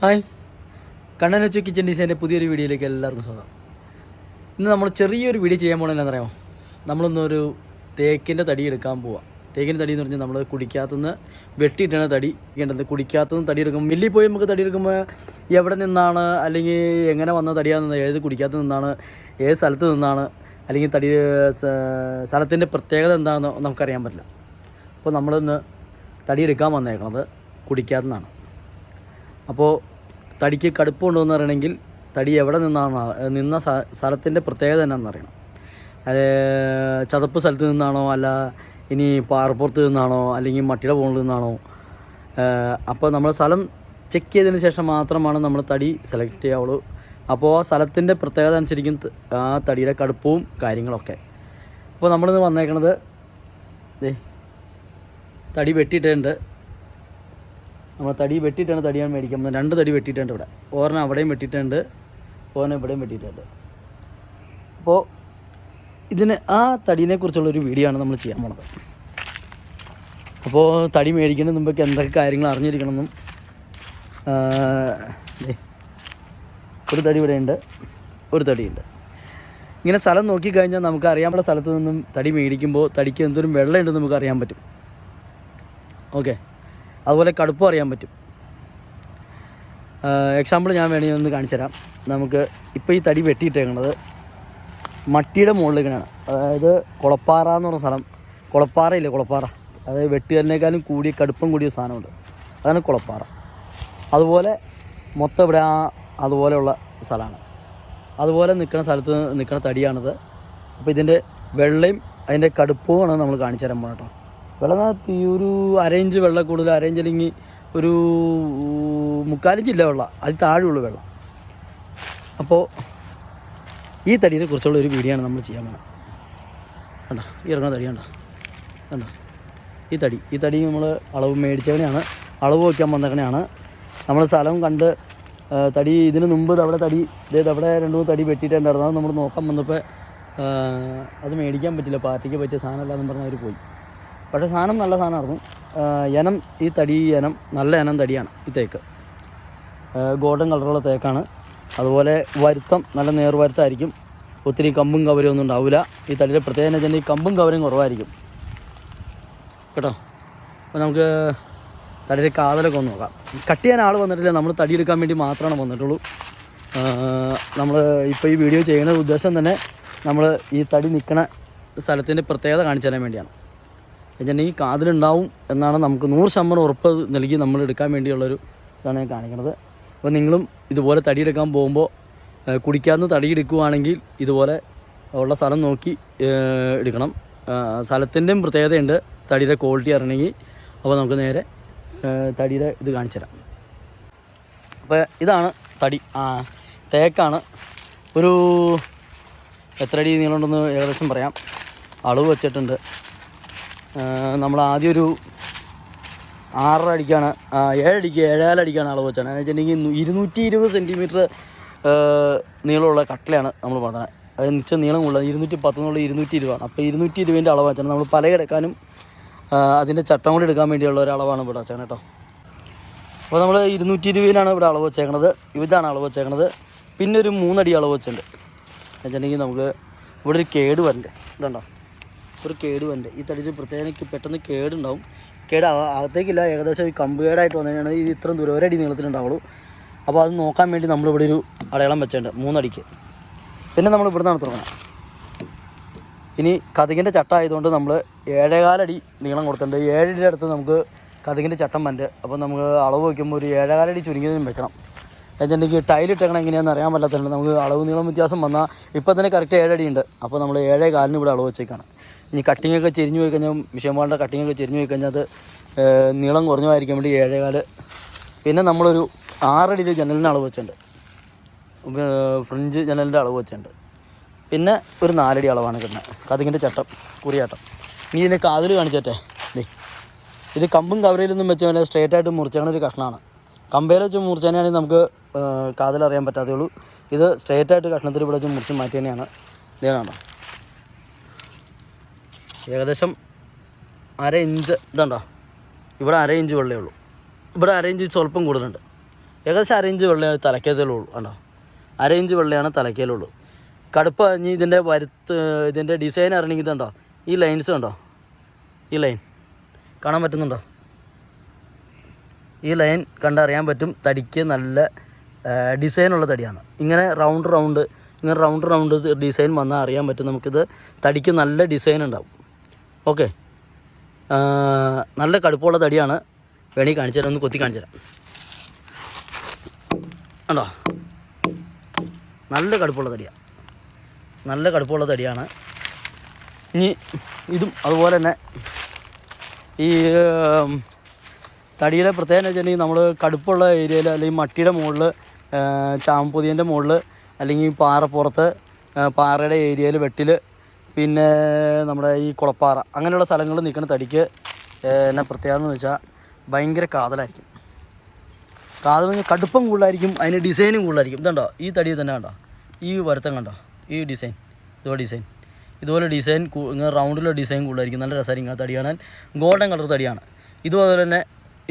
Hi. Kannan വെച്ചു kitchen ഡിസൈന്റെ പുതിയൊരു വീഡിയോയിലേക്ക് എല്ലാവർക്കും സ്വാഗതം. ഇന്ന് നമ്മൾ ചെറിയൊരു വീഡിയോ ചെയ്യാൻ പോകണമെന്ന് അറിയാമോ നമ്മളൊന്നൊരു തേക്കിന്റെ തടി എടുക്കാൻ പോവാം. തേക്കിന്റെ തടി എന്ന് പറഞ്ഞാൽ നമ്മൾ കുടിക്കാത്തുനിന്ന് വെട്ടിയിട്ടാണ് തടി ചെയ്യേണ്ടത് കുടിക്കാത്തുനിന്ന് തടി എടുക്കും മില്ലിൽ പോയി നമുക്ക് തടി എടുക്കുമ്പോൾ എവിടെ നിന്നാണ് അല്ലെങ്കിൽ എങ്ങനെ വന്ന തടിയാണെന്ന് ഏത് കുടിക്കാത്ത നിന്നാണ് ഏത് സ്ഥലത്ത് നിന്നാണ് അല്ലെങ്കിൽ തടി സ്ഥലത്തിന്റെ പ്രത്യേകത എന്താണെന്ന് നമുക്കറിയാൻ പറ്റില്ല. അപ്പോൾ നമ്മളിന്ന് തടി എടുക്കാൻ വന്നേക്കുന്നത് കുടിക്കാത്തുനിന്നാണ് അപ്പോൾ തടിക്ക് കടുപ്പ് ഉണ്ടോയെന്ന് അറിയണമെങ്കിൽ തടി എവിടെ നിന്നാണ് നിന്ന സ്ഥ- സ്ഥലത്തിന്റെ പ്രത്യേകത എന്നാന്ന് അറിയണം. അത് ചതപ്പ് സ്ഥലത്ത് നിന്നാണോ അല്ല ഇനി പാറപ്പുറത്ത് നിന്നാണോ അല്ലെങ്കിൽ മട്ടിയുടെ പോണിൽ നിന്നാണോ? അപ്പോൾ നമ്മൾ സ്ഥലം ചെക്ക് ചെയ്തതിന് ശേഷം മാത്രമാണ് നമ്മൾ തടി സെലക്ട് ചെയ്യാവുള്ളൂ. അപ്പോൾ ആ സ്ഥലത്തിന്റെ പ്രത്യേകത അനുസരിക്കും ആ തടിയുടെ കടുപ്പവും കാര്യങ്ങളൊക്കെ. അപ്പോൾ നമ്മളിന്ന് വന്നേക്കണത് തടി വെട്ടിയിട്ടുണ്ട്. നമ്മൾ തടി വെട്ടിയിട്ടാണ് തടിയാണ് മേടിക്കാൻ പോകുന്നത്. രണ്ട് തടി വെട്ടിയിട്ടുണ്ട് ഇവിടെ. ഓരോ അവിടെയും വെട്ടിയിട്ടുണ്ട് ഓരോ ഇവിടെയും വെട്ടിയിട്ടുണ്ട്. അപ്പോൾ ഇതിന് ആ തടീനെ കുറിച്ചുള്ളൊരു വീഡിയോ ആണ് നമ്മൾ ചെയ്യാൻ പോണത്. അപ്പോൾ തടി മേടിക്കുന്നതിന് മുമ്പൊക്കെ എന്തൊക്കെ കാര്യങ്ങൾ അറിഞ്ഞിരിക്കണമെന്നും ഒരു തടി ഇവിടെ ഉണ്ട് ഒരു തടിയുണ്ട് ഇങ്ങനെ സ്ഥലം നോക്കിക്കഴിഞ്ഞാൽ നമുക്ക് അറിയാനുള്ള സ്ഥലത്ത് നിന്നും തടി മേടിക്കുമ്പോൾ തടിക്ക് എന്തോരം വെള്ളമുണ്ടെന്ന് നമുക്ക് അറിയാൻ പറ്റും. ഓക്കെ? അതുപോലെ കടുപ്പം അറിയാൻ പറ്റും. എക്സാമ്പിൾ ഞാൻ വേണമെങ്കിൽ ഒന്ന് കാണിച്ചു തരാം. നമുക്ക് ഇപ്പോൾ ഈ തടി വെട്ടിയിട്ടേക്കുന്നത് മട്ടിയുടെ മുകളിലേക്കാണ്. അതായത് കുളപ്പാറ എന്ന് പറഞ്ഞ സ്ഥലം. കുളപ്പാറയില്ലേ കുളപ്പാറ. അതായത് വെട്ടുകാരനേക്കാളും കൂടിയ കടുപ്പം കൂടിയ സാധനമുണ്ട്. അതാണ് കുളപ്പാറ. അതുപോലെ മൊത്തം ഇവിടെ ആ അതുപോലെയുള്ള സ്ഥലമാണ്. അതുപോലെ നിൽക്കുന്ന സ്ഥലത്ത് നിൽക്കുന്ന തടിയാണിത്. അപ്പോൾ ഇതിന്റെ വെള്ളയും അതിന്റെ കടുപ്പവുമാണ് നമ്മൾ കാണിച്ചു തരാൻ പോകണം കേട്ടോ. വെള്ളം ഈ ഒരു അരയിഞ്ച് വെള്ളം കൂടുതൽ അരയിഞ്ച് അല്ലെങ്കിൽ ഒരു മുക്കാലിഞ്ചില്ല വെള്ളം. അതിൽ താഴെയുള്ള വെള്ളം. അപ്പോൾ ഈ തടീനെ കുറിച്ചുള്ള ഒരു വീഡിയോ ആണ് നമ്മൾ ചെയ്യാൻ പോകുന്നത് കണ്ടോ? ഈ ഇറങ്ങുന്ന തടി കണ്ടോ? കണ്ടോ? ഈ തടി. ഈ തടി നമ്മൾ അളവ് മേടിച്ചവനെയാണ്. അളവ് വയ്ക്കാൻ വന്നേക്കണെയാണ് നമ്മൾ സ്ഥലം കണ്ട് തടി ഇതിന് മുമ്പ് അവിടെ തടി ഇതേത് അവിടെ രണ്ട് മൂന്ന് തടി വെട്ടിയിട്ടുണ്ടായിരുന്നു. അത് നമ്മൾ നോക്കാൻ വന്നപ്പോൾ അത് മേടിക്കാൻ പറ്റില്ല. പാർട്ടിക്ക് പറ്റിയ സാധനമല്ല എന്ന് പറഞ്ഞാൽ അവർ പോയി. പക്ഷേ സാധനം നല്ല സാധനമായിരുന്നു. ഇനം ഈ തടി ഇനം നല്ല ഇനം തടിയാണ് ഈ തേക്ക്. ഗോൾഡൻ കളറുള്ള തേക്കാണ്. അതുപോലെ വരുത്തം നല്ല നേർവരുത്തായിരിക്കും ഒത്തിരി കമ്പും കവരും ഒന്നും ഉണ്ടാവില്ല. ഈ തടിയുടെ പ്രത്യേകത വെച്ചാൽ ഈ കമ്പും കവരും കുറവായിരിക്കും. കേട്ടോ? അപ്പോൾ നമുക്ക് തടിയുടെ കാതലൊക്കെ ഒന്ന് നോക്കാം. കട്ട് ചെയ്യാൻ ആൾ വന്നിട്ടില്ല. നമ്മൾ തടി എടുക്കാൻ വേണ്ടി മാത്രമാണ് വന്നിട്ടുള്ളൂ. നമ്മൾ ഇപ്പോൾ ഈ വീഡിയോ ചെയ്യുന്ന ഉദ്ദേശം തന്നെ നമ്മൾ ഈ തടി നിൽക്കുന്ന സ്ഥലത്തിന്റെ പ്രത്യേകത കാണിച്ചു തരാൻ വേണ്ടിയാണ്. എന്നുവെച്ചിട്ടുണ്ടെങ്കിൽ കാതിലുണ്ടാവും എന്നാണ് നമുക്ക് നൂറ് ശതമാനം ഉറപ്പ് നൽകി നമ്മൾ എടുക്കാൻ വേണ്ടിയുള്ളൊരു ഇതാണ് ഞാൻ കാണിക്കുന്നത്. അപ്പോൾ നിങ്ങളും ഇതുപോലെ തടിയെടുക്കാൻ പോകുമ്പോൾ കുടിക്കാന്ന് തടി എടുക്കുവാണെങ്കിൽ ഇതുപോലെ ഉള്ള സ്ഥലം നോക്കി എടുക്കണം. സ്ഥലത്തിന്റെയും പ്രത്യേകതയുണ്ട് തടിയുടെ ക്വാളിറ്റി അറിയണമെങ്കിൽ. അപ്പോൾ നമുക്ക് നേരെ തടിയുടെ ഇത് കാണിച്ചു തരാം. അപ്പോൾ ഇതാണ് തടി. ആ തേക്കാണ്. ഒരു എത്ര അടി നീളമുണ്ടെന്ന് ഏകദേശം പറയാം. അളവ് വെച്ചിട്ടുണ്ട്. നമ്മൾ ആദ്യം ഒരു ആറര അടിക്കാണ് ഏഴടിക്ക് ഏഴടിക്ക് ഏഴാലടിക്കാണ് അളവ് വെച്ചാണ്. എന്ന് വെച്ചിട്ടുണ്ടെങ്കിൽ ഇരുന്നൂറ്റി ഇരുപത് സെന്റിമീറ്റർ നീളമുള്ള കട്ടിലാണ് നമ്മൾ പറഞ്ഞത് അതെന്ന് നീളം നീളമുള്ള ഇരുന്നൂറ്റി പത്ത് എന്നുള്ള ഇരുന്നൂറ്റി ഇരുപതാണ്. അപ്പോൾ ഇരുന്നൂറ്റി ഇരുപതിന്റെ അളവ് വെച്ചാണ് നമ്മൾ പല കിടക്കാനും അതിന്റെ ചട്ടം കൂടി എടുക്കാൻ വേണ്ടിയുള്ള ഒരു അളവാണ് ഇവിടെ വെച്ചാണ് കേട്ടോ. അപ്പോൾ നമ്മൾ ഇരുന്നൂറ്റി ഇരുപതിനാണ് ഇവിടെ അളവ് വെച്ചേക്കണത്. ഇതാണ് അളവ് വെച്ചേക്കണത്. പിന്നെ ഒരു മൂന്നടി അളവ് വെച്ചിട്ടുണ്ട്. വെച്ചിട്ടുണ്ടെങ്കിൽ നമുക്ക് ഇവിടെ ഒരു കേട് വരണ്ടേ. ഇതുണ്ടോ? ഒരു കേട് വരണ്ടേ ഈ തടിയിൽ പ്രത്യേകം പെട്ടെന്ന് കേടുണ്ടാവും. കേട് അക- അകത്തേക്കില്ല ഏകദേശം ഈ കമ്പ് കേടായിട്ട് വന്നതിനാണ് ഇത് ഇത്രയും ദൂരം ഒരടി നീളത്തിലുണ്ടാവുള്ളൂ. അപ്പോൾ അത് നോക്കാൻ വേണ്ടി നമ്മളിവിടെ ഒരു അടയാളം വെച്ചിട്ടുണ്ട് മൂന്നടിക്ക്. പിന്നെ നമ്മൾ ഇവിടെ നിന്നാണ് തുടങ്ങണം. ഇനി കതികിന്റെ ചട്ടം ആയതുകൊണ്ട് നമ്മൾ ഏഴേകാലടി നീളം കൊടുത്തിട്ടുണ്ട്. ഏഴടിയുടെ അടുത്ത് നമുക്ക് കതികിന്റെ ചട്ടം വന്റെ അപ്പോൾ നമുക്ക് അളവ് വയ്ക്കുമ്പോൾ ഒരു ഏഴേകാലടി ചുരുങ്ങിയതിനും വെക്കണം. എന്നുണ്ടെങ്കിൽ ടൈലിട്ടേക്കണം എങ്ങനെയാണെന്ന് അറിയാൻ പറ്റാത്തതുകൊണ്ട് നമുക്ക് അളവ് നീളം വ്യത്യാസം വന്നാൽ ഇപ്പം തന്നെ കറക്റ്റ് ഏഴടി ഉണ്ട് അപ്പോൾ നമ്മൾ ഏഴേ കാലിന് ഇവിടെ അളവ് വെച്ചേക്കാണ്. ഇനി കട്ടിങ് ഒക്കെ ചെരിഞ്ഞു പോയി കഴിഞ്ഞാൽ മിഷന്മാരുടെ കട്ടിങ് ഒക്കെ ചെരിഞ്ഞു പോയി കഴിഞ്ഞാൽ അത് നീളം കുറഞ്ഞതായിരിക്കാൻ വേണ്ടി ഏഴേകാൽ. പിന്നെ നമ്മളൊരു ആറടിയിൽ ജനലിന്റെ അളവ് വെച്ചിട്ടുണ്ട്. ഫ്രഞ്ച് ജനലിന്റെ അളവ് വെച്ചിട്ടുണ്ട്. പിന്നെ ഒരു നാലടി അളവാണ് കിട്ടുന്നത്. കതികിന്റെ ചട്ടം കുറിയാട്ടം. ഇനി ഇതിന്റെ കാതിൽ കാണിച്ചേട്ടെ. ദേ ഇത് കമ്പും കവരയിലൊന്നും വെച്ചാൽ സ്ട്രേറ്റ് ആയിട്ട് മുറിച്ചാണ് ഒരു കഷ്ണമാണ്. കമ്പയിൽ വെച്ച് മുറിച്ചാണെങ്കിൽ നമുക്ക് കാതിൽ അറിയാൻ പറ്റാത്തേ ഉള്ളൂ. ഇത് സ്ട്രേറ്റ് ആയിട്ട് കഷ്ണത്തിൽ ഇവിടെ വെച്ച് മുറിച്ച് മാറ്റി തന്നെയാണ് കാണോ ഏകദേശം അര ഇഞ്ച് ഇതുണ്ടോ? ഇവിടെ അര ഇഞ്ച് വെള്ളമേ ഉള്ളൂ. ഇവിടെ അര ഇഞ്ച് സ്വല്പം കൂടുതലുണ്ട് ഏകദേശം അര ഇഞ്ച് വെള്ളമേ തലക്കേതലുള്ളൂ അര ഇഞ്ച് വെള്ളയാണ് തലക്കേലുള്ളൂ കടുപ്പ ഇനി ഇതിന്റെ വരുത്ത് ഇതിന്റെ ഡിസൈൻ അറിയണമെങ്കിൽ ഇതുണ്ടോ ഈ ലൈൻസ് കണ്ടോ? ഈ ലൈൻ കാണാൻ പറ്റുന്നുണ്ടോ? ഈ ലൈൻ കണ്ടറിയാൻ പറ്റും തടിക്ക് നല്ല ഡിസൈനുള്ള തടിയാണ്. ഇങ്ങനെ റൗണ്ട് റൗണ്ട് ഇങ്ങനെ റൗണ്ട് റൗണ്ട് ഡിസൈൻ വന്നാൽ അറിയാൻ പറ്റും നമുക്കിത് തടിക്ക് നല്ല ഡിസൈൻ ഉണ്ടാവും. ഓക്കെ. നല്ല കടുപ്പമുള്ള തടിയാണ്. വേണി കാണിച്ചു തരാം ഒന്ന് കൊത്തി കാണിച്ചു തരാം. ഉണ്ടോ നല്ല കടുപ്പമുള്ള തടിയാണ് നല്ല കടുപ്പമുള്ള തടിയാണ്. ഇനി ഇതും അതുപോലെ തന്നെ ഈ തടിയുടെ പ്രത്യേകത എന്ന് വെച്ചിട്ടുണ്ടെങ്കിൽ നമ്മൾ കടുപ്പുള്ള ഏരിയയിൽ അല്ലെങ്കിൽ മട്ടിയുടെ മുകളിൽ ചാമ്പൊതിയന്റെ മുകളിൽ അല്ലെങ്കിൽ പാറപ്പുറത്ത് പാറയുടെ ഏരിയയിൽ വെട്ടിൽ പിന്നെ നമ്മുടെ ഈ കുളപ്പാറ അങ്ങനെയുള്ള സ്ഥലങ്ങളിൽ നിൽക്കുന്ന തടിക്ക് എന്നെ എന്നാ പ്രത്യേകത എന്ന് വെച്ചാൽ ഭയങ്കര കാതലായിരിക്കും. കാതൽ കടുപ്പം കൂടുതലായിരിക്കും അതിന് ഡിസൈനും കൂടുതലായിരിക്കും. ഇതുണ്ടോ? ഈ തടി തന്നെ കണ്ടോ? ഈ വരുത്തം കണ്ടോ? ഈ ഡിസൈൻ ഇതുപോലെ ഡിസൈൻ ഇതുപോലെ ഡിസൈൻ ഇങ്ങനെ റൗണ്ടിലുള്ള ഡിസൈൻ കൂടുതലായിരിക്കും. നല്ല രസമായിരിക്കും ഇങ്ങനെ തടി കാണാൻ. ഗോൾഡൻ കളർ തടിയാണ്. ഇതുപോലെ തന്നെ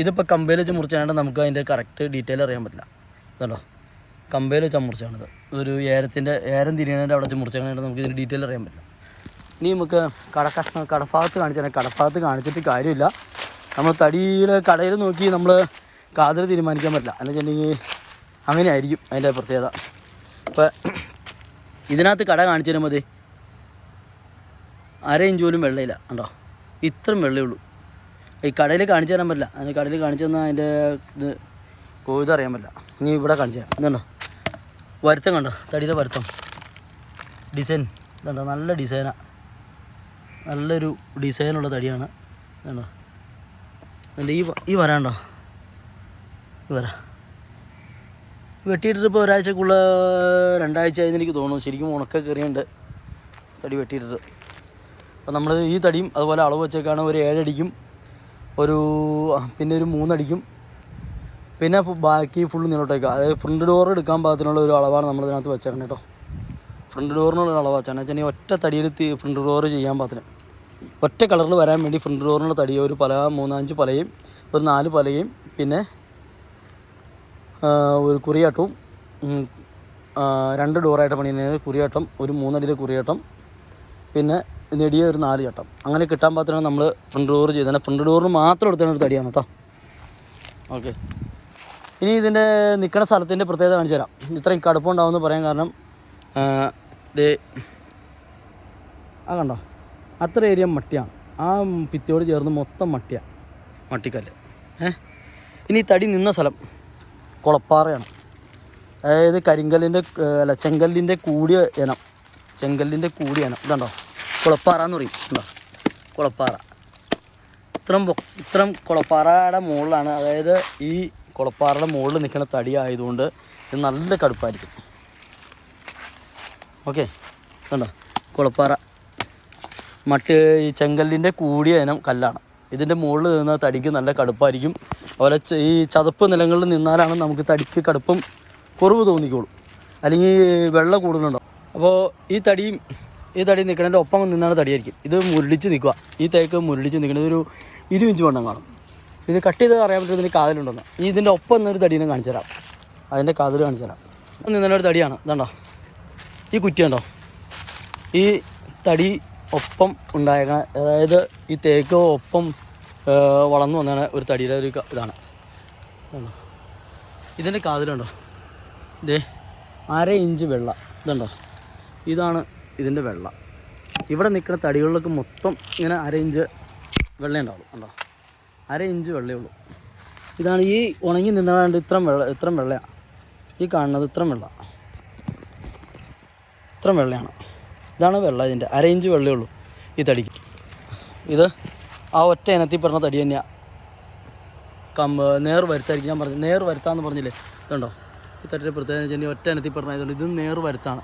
ഇതിപ്പോൾ കമ്പയിൽ വെച്ച് മുറിച്ചാണ്ട് നമുക്ക് അതിന്റെ കറക്റ്റ് ഡീറ്റെയിൽ അറിയാൻ പറ്റില്ല. ഇതുണ്ടോ? കമ്പയിൽ വെച്ചാൽ മുറിച്ചാണിത് ഒരു ഏരത്തിന്റെ ഏരം തിരിയണതിന്റെ അവിടെ വെച്ച് മുറിച്ചാണ് നമുക്ക് ഇതിന്റെ ഡീറ്റെയിൽ അറിയാൻ പറ്റില്ല. ഇനി നമുക്ക് കടക്കഷ്ണ കടഭാഗത്ത് കാണിച്ചാൽ കടഭാഗത്ത് കാണിച്ചിട്ട് കാര്യമില്ല. നമ്മൾ തടിയുടെ കടയിൽ നോക്കി നമ്മൾ കാതിൽ തീരുമാനിക്കാൻ പറ്റില്ല. എന്ന് വെച്ചിട്ടുണ്ടെങ്കിൽ അങ്ങനെ ആയിരിക്കും അതിന്റെ പ്രത്യേകത. ഇപ്പം ഇതിനകത്ത് കട കാണിച്ചു തരുമ്പോൾ മതി അര ഇഞ്ച് പോലും വെള്ളയില്ല കണ്ടോ? ഇത്രയും വെള്ളയേ ഉള്ളൂ. ഈ കടയിൽ കാണിച്ചു തരാൻ പറ്റില്ല. അതിന് കടയിൽ കാണിച്ചു തന്നാൽ അതിന്റെ ഇത് കൊയ്തറിയാൻ പറ്റില്ല. നീ ഇവിടെ കാണിച്ചു തരാം. ഇതുണ്ടോ? വരുത്തം കണ്ടോ? തടിയുടെ വരുത്തം. ഡിസൈൻ. ഇതുണ്ടോ? നല്ല ഡിസൈനാണ് നല്ലൊരു ഡിസൈനുള്ള തടിയാണ്. വേണ്ട എന്നിട്ട് ഈ ഈ വരാണ്ടോ ഈ വര. വെട്ടിയിട്ടിട്ട് ഇപ്പോൾ ഒരാഴ്ചക്കുള്ള രണ്ടാഴ്ച ആയെന്ന് എനിക്ക് തോന്നുന്നു. ശരിക്കും ഉണക്ക കയറിയുണ്ട് തടി വെട്ടിയിട്ടിട്ട്. അപ്പോൾ നമ്മൾ ഈ തടിയും അതുപോലെ അളവ് വെച്ചേക്കാണ് ഒരു ഏഴടിക്കും ഒരു പിന്നെ ഒരു മൂന്നടിക്കും. പിന്നെ ബാക്കി ഫുള്ള് നീളോട്ടേക്ക്. അതായത് ഫ്രണ്ട് ഡോർ എടുക്കാൻ പാകത്തിനുള്ള ഒരു അളവാണ് നമ്മൾ ഇതിനകത്ത് വെച്ചേക്കുന്നത് കേട്ടോ ഫ്രണ്ട് ഡോറിനുള്ള അളവ് വെച്ചാൽ ഒറ്റ തടിയിൽ ഫ്രണ്ട് ഡോർ ചെയ്യാൻ പാകത്തിന്. ഒറ്റ കളറിൽ വരാൻ വേണ്ടി ഫ്രണ്ട് ഡോറിനുള്ള തടി ഒരു പല മൂന്നാഞ്ച് പലയും ഒരു നാല് പലയും പിന്നെ ഒരു കുറിയാട്ടവും രണ്ട് ഡോറായിട്ട് പണിയുന്ന കുറിയാട്ടം ഒരു മൂന്നടിയിലെ കുറിയാട്ടം പിന്നെ നെടിയ ഒരു നാല് ചട്ടം. അങ്ങനെ കിട്ടാൻ പാത്രമാണ് നമ്മൾ ഫ്രണ്ട് ഡോർ ചെയ്തത് ഫ്രണ്ട് ഡോറിന് മാത്രം എടുത്തതാണ് ഒരു തടിയാണ് കേട്ടോ ഓക്കെ ഇനി ഇതിന്റെ നിൽക്കുന്ന സ്ഥലത്തിന്റെ പ്രത്യേകത കാണിച്ചു തരാം. ഇത്രയും കടുപ്പമുണ്ടാവുമെന്ന് പറയാൻ കാരണം ഇത് ആ കണ്ടോ? അത്ര ഏരിയ മട്ടിയാണ് ആ ഭിത്തിയോട് ചേർന്ന് മൊത്തം മട്ടിയാണ് മട്ടിക്കല്ല്. ഏ? ഇനി തടി നിന്ന സ്ഥലം കുളപ്പാറയാണ്. അതായത് കരിങ്കല്ലിന്റെ അല്ല ചെങ്കല്ലിന്റെ കൂടിയ ഇനം. ചെങ്കല്ലിന്റെ കൂടിയ ഇനം. ഇതുണ്ടോ? കുളപ്പാറ എന്ന് പറയും. ഉണ്ടോ കുളപ്പാറ. ഇത്രം ഇത്രം കുളപ്പാറയുടെ മുകളിലാണ് അതായത് ഈ കുളപ്പാറയുടെ മുകളിൽ നിൽക്കുന്ന തടി ആയതുകൊണ്ട് ഇത് നല്ല കടുപ്പായിരിക്കും. ഓക്കെ? കണ്ടോ കുളപ്പാറ. മറ്റ് ഈ ചെങ്കല്ലിന്റെ കൂടിയ ഇനം കല്ലാണ്. ഇതിന്റെ മുകളിൽ നിന്നാൽ തടിക്ക് നല്ല കടുപ്പായിരിക്കും. അതുപോലെ ഈ ചതുപ്പ് നിലങ്ങളിൽ നിന്നാലാണ് നമുക്ക് തടിക്ക് കടുപ്പം കുറവ് തോന്നിക്കോളും. അല്ലെങ്കിൽ വെള്ളം കൂടുന്നുണ്ടോ അപ്പോൾ ഈ തടിയും ഈ തടി നിൽക്കുന്നതിന്റെ ഒപ്പം നിന്നാണ് തടിയായിരിക്കും. ഇത് മുരടിച്ച് നിൽക്കുക. ഈ തേക്ക് മുരടിച്ച് നിൽക്കുന്നത് ഒരു ഇഞ്ച് വണ്ണം കാണും. ഇത് കട്ട് ചെയ്ത് അറിയാൻ പറ്റും ഇതിന്റെ കാതിലുണ്ടെന്ന്. ഈ ഇതിന്റെ ഒപ്പം നിന്നൊരു തടീനെ കാണിച്ചു തരാം. അതിന്റെ കാതിൽ കാണിച്ചു തരാം. നിന്നൊരു തടിയാണ്. ഇതാണ്ടോ? ഈ കുറ്റി ഉണ്ടോ ഈ തടി ഒപ്പം ഉണ്ടായേക്കണ അതായത് ഈ തേക്ക് ഒപ്പം വളർന്നു വന്നാണ് ഒരു തടിയുടെ ഒരു ഇതാണ്. ഇതിന്റെ കാതിലുണ്ടോ? ഇതേ അര ഇഞ്ച് വെള്ള. ഇതുണ്ടോ? ഇതാണ് ഇതിന്റെ വെള്ള. ഇവിടെ നിൽക്കുന്ന തടികളിലൊക്കെ മൊത്തം ഇങ്ങനെ അര ഇഞ്ച് വെള്ള ഉണ്ടാവുള്ളൂ. കണ്ടോ? അര ഇഞ്ച് വെള്ളയേ ഉള്ളൂ. ഇതാണ് ഈ ഉണങ്ങി നിന്നാണ്ട് ഇത്രയും വെള്ള ഇത്രയും വെള്ളയാണ് ഈ കാണുന്നത് ഇത്രയും വെള്ള. ഇത്രയും വെള്ളയാണ്. ഇതാണ് വെള്ളം ഇതിന്റെ അര ഇഞ്ച് വെള്ളയേ ഉള്ളൂ. ഈ തടിക്ക് ഇത് ആ ഒറ്റ ഇനത്തിൽ പറഞ്ഞ തടി തന്നെയാണ് കമ്പ് നേർ വരുത്തായിരിക്കും. ഞാൻ പറഞ്ഞു നേർ വരുത്താന്ന് പറഞ്ഞില്ലേ? ഇതുണ്ടോ? ഈ തട്ടിന്റെ പ്രത്യേകത വെച്ചാൽ ഒറ്റ ഇനത്തിൽ പറഞ്ഞതുകൊണ്ട് ഇത് നേർ വരുത്താണ്.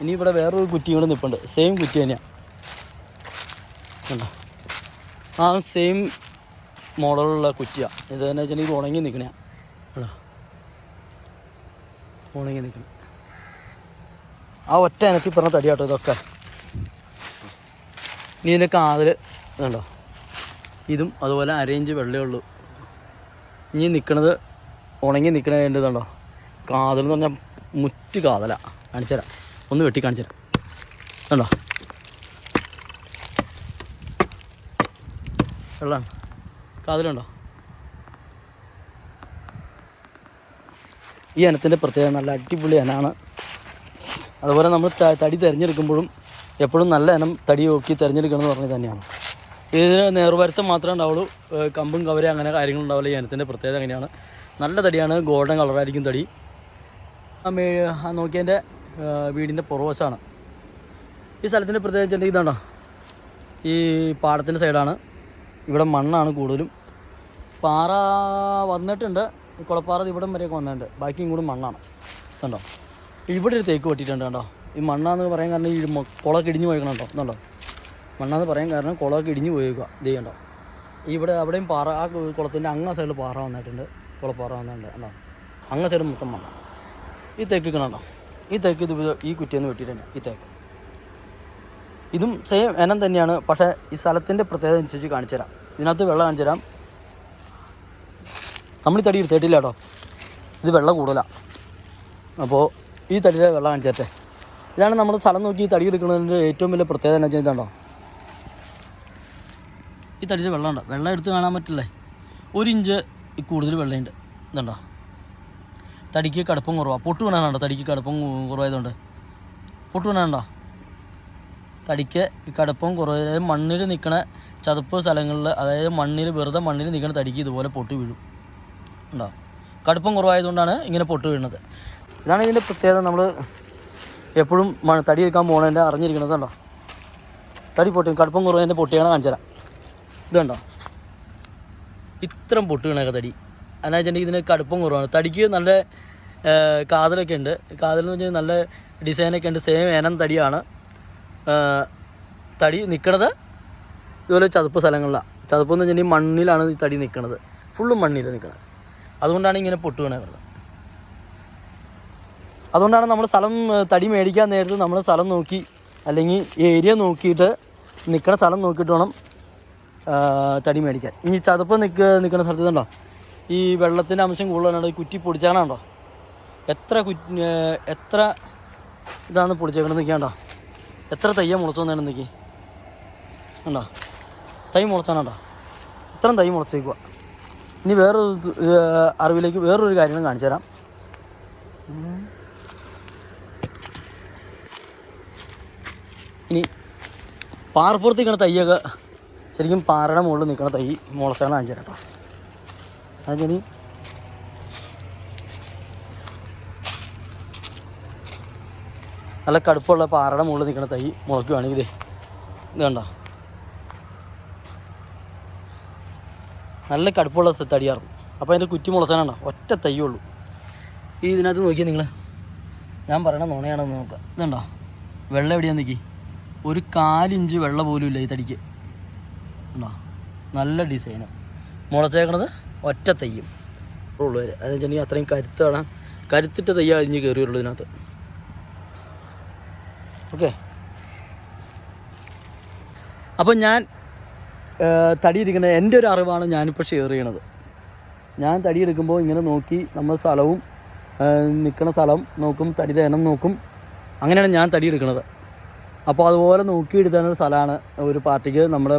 ഇനി ഇവിടെ വേറൊരു കുറ്റി കൂടെ നിൽപ്പുണ്ട് സെയിം കുറ്റി തന്നെയാണ് കണ്ടോ ആ സെയിം മോഡലുള്ള കുറ്റിയാണ് ഇത് തന്നെ വെച്ചാൽ ഇത് ഉണങ്ങി നിൽക്കണേ ഉണങ്ങി നിൽക്കണം ആ ഒറ്റ അനത്തി പറഞ്ഞ തടിയാട്ടോ ഇതൊക്കെ. നീ ഇതിന്റെ കാതിൽ ഇതുണ്ടോ ഇതും അതുപോലെ അരയിഞ്ച് വെള്ളേ ഉള്ളൂ. ഇനി നിൽക്കണത് ഉണങ്ങി നിൽക്കണതിന്റെ ഇതുണ്ടോ കാതൽ എന്ന് പറഞ്ഞാൽ മുറ്റ് കാതല. കാണിച്ചു തരാം. ഒന്ന് വെട്ടി കാണിച്ചു തരാം. കണ്ടോ? വെള്ളമാണ് കാതലുണ്ടോ? ഈ അനത്തിന്റെ പ്രത്യേകത നല്ല അടിപൊളി ഇനമാണ് അതുപോലെ നമ്മൾ തടി തിരഞ്ഞെടുക്കുമ്പോഴും എപ്പോഴും നല്ല ഇനം തടി നോക്കി തിരഞ്ഞെടുക്കണം എന്ന് പറഞ്ഞത് തന്നെയാണ്. ഇതിന് നേർവരുത്തം മാത്രമേ ഉണ്ടാവുള്ളൂ. കമ്പും കവര അങ്ങനെ കാര്യങ്ങളുണ്ടാവില്ല ഈ ഇനത്തിന്റെ പ്രത്യേകത അങ്ങനെയാണ്. നല്ല തടിയാണ്. ഗോൾഡൻ കളറായിരിക്കും തടി. നോക്കിയതിന്റെ വീടിന്റെ പുറവശമാണ് ഈ സ്ഥലത്തിന്റെ പ്രത്യേകത വെച്ചിട്ടുണ്ടെങ്കിൽ ഇതാണ്ടോ ഈ പാടത്തിന്റെ സൈഡാണ്. ഇവിടെ മണ്ണാണ് കൂടുതലും. പാറ വന്നിട്ടുണ്ട്. കുളപ്പാറ ഇവിടം വരെയൊക്കെ വന്നിട്ടുണ്ട്. ബാക്കി ഇങ്ങോട്ടും മണ്ണാണ്. കണ്ടോ? ഇവിടെ ഒരു തേക്ക് വെട്ടിയിട്ടുണ്ട് കേട്ടോ ഈ മണ്ണാന്ന് പറയാൻ കാരണം ഈ കുളമൊക്കെ ഇടിഞ്ഞു പോയിക്കണം കേട്ടോ എന്നുണ്ടോ മണ്ണാന്ന് പറയാൻ കാരണം കുളമൊക്കെ ഇടിഞ്ഞു പോയേക്കുക ഇത് കണ്ടോ? ഇവിടെ അവിടെയും പാറ ആ കുളത്തിന്റെ അങ്ങ സൈഡിൽ പാറ വന്നിട്ടുണ്ട്. കുളപ്പാറ വന്നിട്ടുണ്ട് കേട്ടോ അങ്ങ സൈഡ് മൊത്തം മണ്ണ. ഈ തേക്ക് കണ്ടോ? ഈ തേക്ക് ഇത് ഈ കുറ്റിയെന്ന് വെട്ടിയിട്ടുണ്ട് ഈ തേക്ക്. ഇതും സെയിം ഇനം തന്നെയാണ് പക്ഷേ ഈ സ്ഥലത്തിന്റെ പ്രത്യേകത അനുസരിച്ച് കാണിച്ചു തരാം. ഇതിനകത്ത് വെള്ളം കാണിച്ചു തരാം. നമ്മൾ ഈ തടി എടുത്തിട്ടില്ല കേട്ടോ. ഇത് വെള്ളം കൂടുതലാണ് അപ്പോൾ ഈ തടിയിലെ വെള്ളം കാണിച്ചേ ഇതാണ് നമ്മൾ സ്ഥലം നോക്കി ഈ തടി എടുക്കുന്നതിന്റെ ഏറ്റവും വലിയ പ്രത്യേകത എന്ന് വെച്ചാൽ ഇതാണ്ടോ ഈ വെള്ളം ഉണ്ടോ? വെള്ളം എടുത്ത് കാണാൻ പറ്റില്ലേ? ഒരു ഇഞ്ച് കൂടുതൽ വെള്ളമുണ്ട് ഇതുണ്ടോ? തടിക്ക് കടുപ്പം കുറവാണ് പൊട്ട് വീണാണോ തടിക്ക് കടുപ്പം കുറവായതുകൊണ്ട്. പൊട്ട് വീണാണ്ടോ തടിക്ക് കടുപ്പം കുറവ്. മണ്ണിൽ നിൽക്കണ ചതുപ്പ് സ്ഥലങ്ങളിൽ അതായത് മണ്ണിൽ വെറുതെ മണ്ണിൽ നിൽക്കണ തടിക്ക് ഇതുപോലെ പൊട്ട് വീഴും. ഉണ്ടോ? കടുപ്പം കുറവായതുകൊണ്ടാണ് ഇങ്ങനെ പൊട്ട് വീഴുന്നത് ഇതാണ് ഇതിന്റെ പ്രത്യേകത. നമ്മൾ എപ്പോഴും തടി എടുക്കാൻ പോകണതിന്റെ അറിഞ്ഞിരിക്കണത് കണ്ടോ? തടി പൊട്ടി കടുപ്പം കുറവതിന്റെ പൊട്ടിയാണ് കാണിച്ചു തരാം ഇത് കണ്ടോ? ഇത്രയും പൊട്ടുകണൊക്കെ തടി. എന്നാ വെച്ചിട്ടുണ്ടെങ്കിൽ ഇതിന് കടുപ്പം കുറവാണ്. തടിക്ക് നല്ല കാതലൊക്കെ ഉണ്ട്. കാതലെന്ന് വെച്ചാൽ നല്ല ഡിസൈനൊക്കെ ഉണ്ട്. സെയിം ഏനം തടിയാണ്. തടി നിൽക്കണത് ഇതുപോലെ ചതുപ്പ് സ്ഥലങ്ങളിലാണ് ചതുപ്പ് എന്ന് വെച്ചിട്ടുണ്ടെങ്കിൽ മണ്ണിലാണ് ഈ തടി നിൽക്കണത് ഫുള്ളും മണ്ണിൽ നിൽക്കണത് അതുകൊണ്ടാണ് ഇങ്ങനെ പൊട്ട് വീണത് അതുകൊണ്ടാണ് നമ്മൾ സ്ഥലം തടി മേടിക്കാൻ നേരത്ത് നമ്മൾ സ്ഥലം നോക്കി അല്ലെങ്കിൽ ഏരിയ നോക്കിയിട്ട് നിൽക്കുന്ന സ്ഥലം നോക്കിയിട്ട് വേണം തടി മേടിക്കാൻ. ഇനി ചതുപ്പ് നിൽക്ക നിൽക്കുന്ന സ്ഥലത്ത് ഉണ്ടോ ഈ വെള്ളത്തിന്റെ അംശം കൂടുതലാണ് കുറ്റി പൊടിച്ചാണോ എത്ര ഏ, എത്ര ഇതാണ് പൊടിച്ചേക്കണത് നിൽക്കാണ്ടോ എത്ര തയ്യ മുളച്ചു വന്നേണ് നിൽക്കി? ഉണ്ടോ തൈ മുളച്ചാണോ ഇത്രയും തൈ മുളച്ചേക്കുക ഇനി വേറൊരു അറിവിലേക്ക് വേറൊരു കാര്യം കാണിച്ചു തരാം ഇനി പാറപ്പുറത്ത് നിൽക്കുന്ന തയ്യൊക്കെ. ശരിക്കും പാറയുടെ മുകളിൽ നിൽക്കുന്ന തൈ മുളച്ചാണ് തരാം കേട്ടോ. അതിനി നല്ല കടുപ്പമുള്ള പാറയുടെ മുകളിൽ നിൽക്കുന്ന തൈ മുളയ്ക്കുവാണെങ്കിൽ ഇതേ ഇത് കണ്ടോ? നല്ല കടുപ്പമുള്ള തടിയായിരുന്നു. അപ്പോൾ അതിന്റെ കുറ്റി മുളച്ചാനാണോ ഒറ്റ തൈ ഉള്ളൂ. ഈ ഇതിനകത്ത് നോക്കിയാൽ നിങ്ങൾ ഞാൻ പറയണ നുണയാണെന്ന് നോക്കുക ഇതുണ്ടോ വെള്ളം എവിടെയാന്ന് നിൽക്കി ഒരു കാലിഞ്ച് വെള്ളം പോലും ഇല്ല ഈ തടിക്ക്. ഉണ്ടോ നല്ല ഡിസൈനും. മുളച്ചേക്കണത് ഒറ്റ തയ്യും. ഉള്ളൂ അതെന്ന് വെച്ചിട്ടുണ്ടെങ്കിൽ അത്രയും കരുത്ത് കാണാം. കരുത്തിട്ട് തയ്യ അരിഞ്ഞ് കയറിയുള്ളൂ ഇതിനകത്ത്. ഓക്കെ. അപ്പം ഞാൻ തടിയിരിക്കുന്നത് എന്റെ ഒരു അറിവാണ് ഞാനിപ്പോൾ ഷെയർ ചെയ്യണത്. ഞാൻ തടിയെടുക്കുമ്പോൾ ഇങ്ങനെ നോക്കി നമ്മൾ സ്ഥലവും നിൽക്കുന്ന സ്ഥലം നോക്കും തടി തേനം നോക്കും. അങ്ങനെയാണ് ഞാൻ തടി എടുക്കുന്നത് അപ്പോൾ അതുപോലെ നോക്കിയെടുത്താനൊരു സ്ഥലമാണ് ഒരു പാർട്ടിക്ക് നമ്മുടെ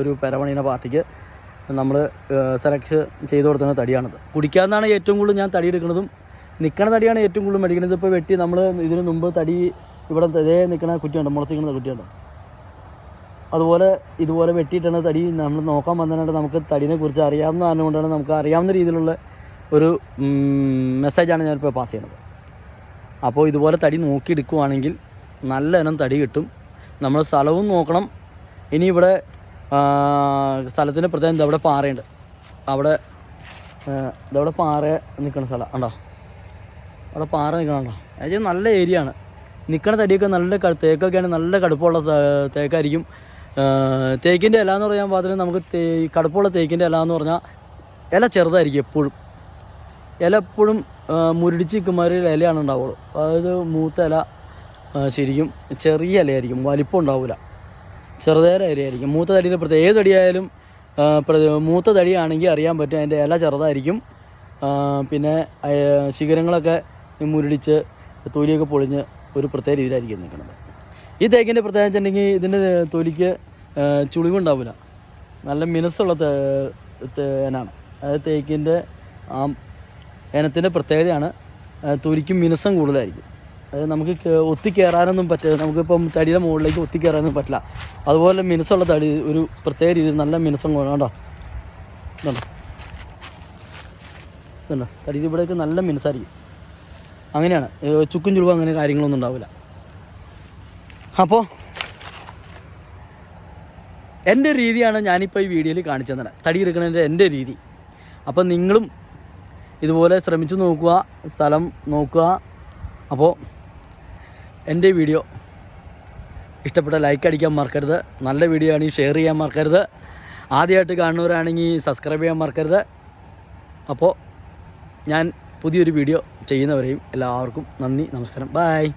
ഒരു പെരപണിയുന്ന പാർട്ടിക്ക് നമ്മൾ സെലക്ഷൻ ചെയ്ത് കൊടുത്തുന്ന തടിയാണത്. കുടിക്കാമെന്നാണ് ഏറ്റവും കൂടുതൽ ഞാൻ തടി എടുക്കുന്നതും നിൽക്കണ തടിയാണ് ഏറ്റവും കൂടുതൽ മേടിക്കുന്നത്. ഇപ്പോൾ വെട്ടി നമ്മൾ ഇതിന് മുമ്പ് തടി ഇവിടെ ഇതേ നിൽക്കണ കുറ്റിയുണ്ട് മുളച്ചിരിക്കുന്ന കുറ്റിയുണ്ട്. അതുപോലെ ഇതുപോലെ വെട്ടിയിട്ടാണ് തടി നമ്മൾ നോക്കാൻ വന്നതിനായിട്ട് നമുക്ക് തടിനെ കുറിച്ച് അറിയാവുന്ന കാരണം നമുക്ക് അറിയാവുന്ന രീതിയിലുള്ള ഒരു മെസ്സേജാണ് ഞാനിപ്പോൾ പാസ് ചെയ്യുന്നത് അപ്പോൾ ഇതുപോലെ തടി നോക്കിയെടുക്കുവാണെങ്കിൽ നല്ല ഇനം തടി കിട്ടും. നമ്മൾ സ്ഥലവും നോക്കണം. ഇനി ഇവിടെ സ്ഥലത്തിന്റെ പ്രത്യേകം എന്താ? അവിടെ പാറയുണ്ട്. അവിടെ ഇതവിടെ പാറ നിൽക്കുന്ന സ്ഥലം. ഉണ്ടോ അവിടെ പാറ നിൽക്കണുണ്ടോ അതായത് നല്ല ഏരിയ ആണ്. നിൽക്കണ തടിയൊക്കെ നല്ല തേക്കൊക്കെയാണ് നല്ല കടുപ്പമുള്ള തേക്കായിരിക്കും. തേക്കിന്റെ ഇല എന്ന് പറയാൻ പാകത്തിന് നമുക്ക് തേ കടുപ്പമുള്ള തേക്കിന്റെ ഇല എന്ന് പറഞ്ഞാൽ ഇല ചെറുതായിരിക്കും എപ്പോഴും. ഇല എപ്പോഴും മുരടിച്ച് നിൽക്കുമ്പോൾ ഇലയാണ് ഉണ്ടാവുള്ളൂ. അതായത് മൂത്ത ഇല ശരിക്കും ചെറിയ ഇലയായിരിക്കും വലിപ്പം ഉണ്ടാവില്ല ചെറുതേര ഇലയായിരിക്കും. മൂത്ത തടിയുടെ പ്രത്യേക ഏത് തടിയായാലും മൂത്ത തടിയാണെങ്കിൽ അറിയാൻ പറ്റും അതിന്റെ ഇല ചെറുതായിരിക്കും. പിന്നെ ശിഖരങ്ങളൊക്കെ മുരടിച്ച് തൊലിയൊക്കെ പൊളിഞ്ഞ് ഒരു പ്രത്യേക രീതിയിലായിരിക്കും നിൽക്കുന്നത്. ഈ തേക്കിന്റെ പ്രത്യേകത വെച്ചിട്ടുണ്ടെങ്കിൽ ഇതിന്റെ തൊലിക്ക് ചുളിവുണ്ടാവില്ല. നല്ല മിനുസുള്ള തേനാണ് അതായത് തേക്കിന്റെ ആ ഇനത്തിന്റെ പ്രത്യേകതയാണ് തൊലിക്ക് മിനുസം കൂടുതലായിരിക്കും. അതായത് നമുക്ക് ഒത്തിക്കയറാനൊന്നും ഒത്തി കയറാനൊന്നും പറ്റില്ല. നമുക്കിപ്പം തടിയുടെ മുകളിലേക്ക് ഒത്തി കയറാനൊന്നും പറ്റില്ല. അതുപോലെ മിനുസുള്ള തടി ഒരു പ്രത്യേക രീതിയിൽ നല്ല മിനുസം കൊണ്ടോ? കണ്ടോ? തടിയുടെ ഇവിടെയൊക്കെ നല്ല മിനുസായിരിക്കും. അങ്ങനെയാണ്. ചുക്കും ചുളുവും അങ്ങനെ കാര്യങ്ങളൊന്നും ഉണ്ടാവില്ല. അപ്പോൾ എന്റെ രീതിയാണ് ഞാനിപ്പോൾ ഈ വീഡിയോയിൽ കാണിച്ചു തന്നെ തടി എടുക്കുന്നതിന്റെ എന്റെ രീതി. അപ്പം നിങ്ങളും ഇതുപോലെ ശ്രമിച്ചു നോക്കുക സ്ഥലം നോക്കുക. അപ്പോൾ എന്റെ വീഡിയോ. ഇഷ്ടപ്പെട്ട ലൈക്ക് അടിക്കാൻ മറക്കരുത്. നല്ല വീഡിയോ ആണെങ്കിൽ ഷെയർ ചെയ്യാൻ മറക്കരുത്. ആദ്യമായിട്ട് കാണുന്നവരാണെങ്കിൽ സബ്സ്ക്രൈബ് ചെയ്യാൻ മറക്കരുത്. അപ്പോൾ ഞാൻ പുതിയൊരു വീഡിയോ ചെയ്യുന്നവരെയും എല്ലാവർക്കും നന്ദി നമസ്കാരം. ബായ്